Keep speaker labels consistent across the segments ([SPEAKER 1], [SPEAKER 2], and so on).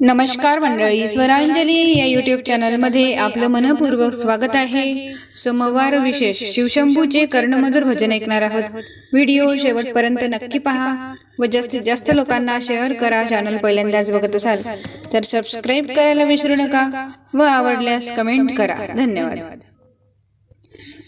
[SPEAKER 1] नमस्कार मंडळी स्वरांजली या युट्यूब चॅनलमध्ये आपलं मनपूर्वक स्वागत आहे. सोमवार विशेष शिवशंभूचे कर्णमधुर भजन ऐकणार आहोत. व्हिडिओ शेवटपर्यंत नक्की पहा व जास्तीत जास्त लोकांना शेअर करा चॅनल पहिल्यांदाच बघत असाल तर सबस्क्राईब करायला विसरू नका व आवडल्यास कमेंट करा. धन्यवाद.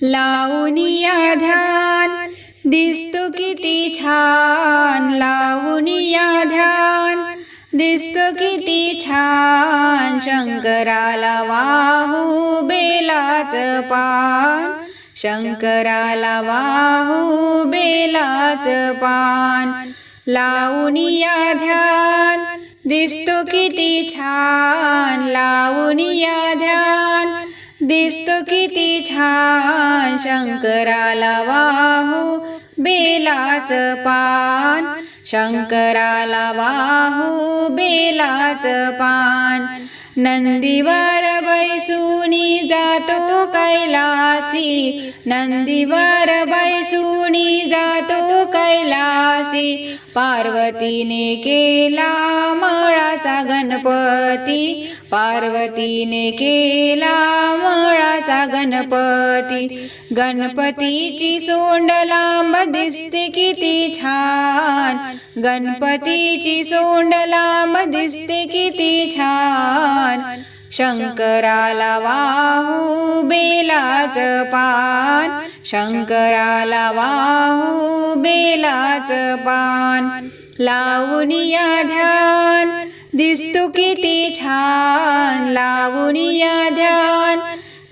[SPEAKER 1] लावूनिया ध्यान दिसतो किती छान. लावूनिया ध्यान दिसतो किती छान शंकराला वाहू बेलाच पान. शंकराला वाहू बेलाच पान. लावूनिया ध्यान. दिसतो किती छान. लावूनिया ध्यान. दिसतो किती छान. शंकराला वाहू बेलाच पान. शंकराला वाहू बेलाच पान. नंदीवर बैसुनी जातो कैलासी. नंदीवर बैसुनी जातो कैलासी. पार्वतीने केला मळाचा गणपती. पार्वतीने केला मळाचा गणपती. गणपतीची सोंड लांब दिसते किती छान. गणपतीची सोंड लांब दिसते किती छान. शंकराला वाहू बेलाच पान. शंकराला वाहू बेलाच पान. लावूनिया ध्यान. दिसतो किती छान. लावूनिया ध्यान.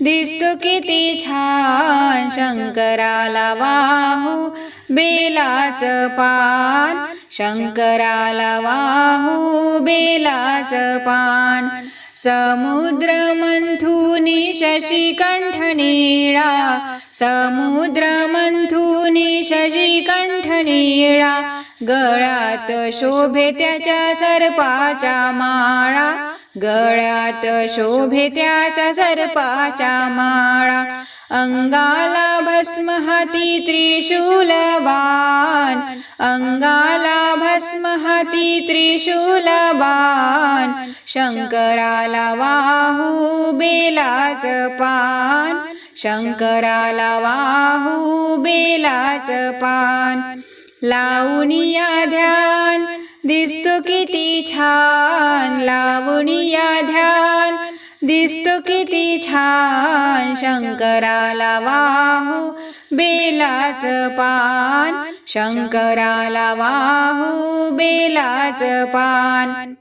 [SPEAKER 1] दिसतो किती छान. शंकराला वाहू बेलाच पान. शंकराला वाहू बेलाच पान. समुद्र मंथुनी शशिकंठ निळा समुद्र मंथुनी शशिकंठ निळा गळ्यात शोभे त्याच्या सर्पाच्या माळा गळ्यात शोभे त्याच्या सर्पाच्या माळा अंगाला भस्म हाती त्रिशूलवान अंगा अंगाला भस्म त्रिशूल बाण शंकराला वाहू बेलाच पान शंकराला वाहू बेलाच पान। लावूनिया ध्यान दिसतो किती छान लावूनिया ध्यान दिसतो किती छान शंकराला वाहू बेलाच पान. शंकराला वाहू बेलाच पान.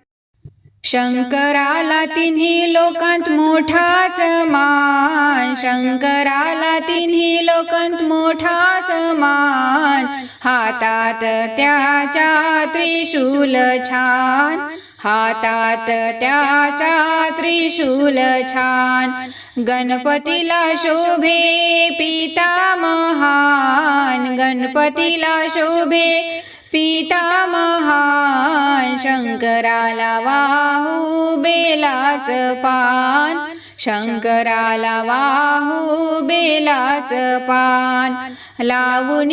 [SPEAKER 1] शंकराला तिन्ही लोकांत मोठाच मान. शंकराला तिन्ही लोकांत मोठाच मान. हातात त्याच्या त्रिशूल छान. हातात त्याच्या त्रिशूल छान. गणपतीला शोभे पिता महान गणपतीला शोभे पिता महान शंकराला वाहू बेलाच पान. शंकराला वाहू बेलाच पान. लावून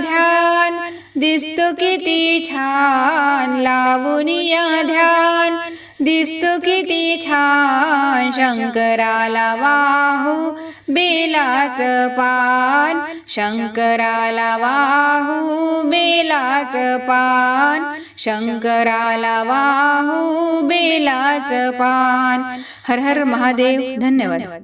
[SPEAKER 1] ध्यान दिसतो किती छान लावूनिया ध्यान. दिसतो किती छान शंकराला वाहू बेलाच पान. शंकराला वाहू बेलाच पान. शंकराला वाहू बेलाच पान. हर हर महादेव धन्यवाद.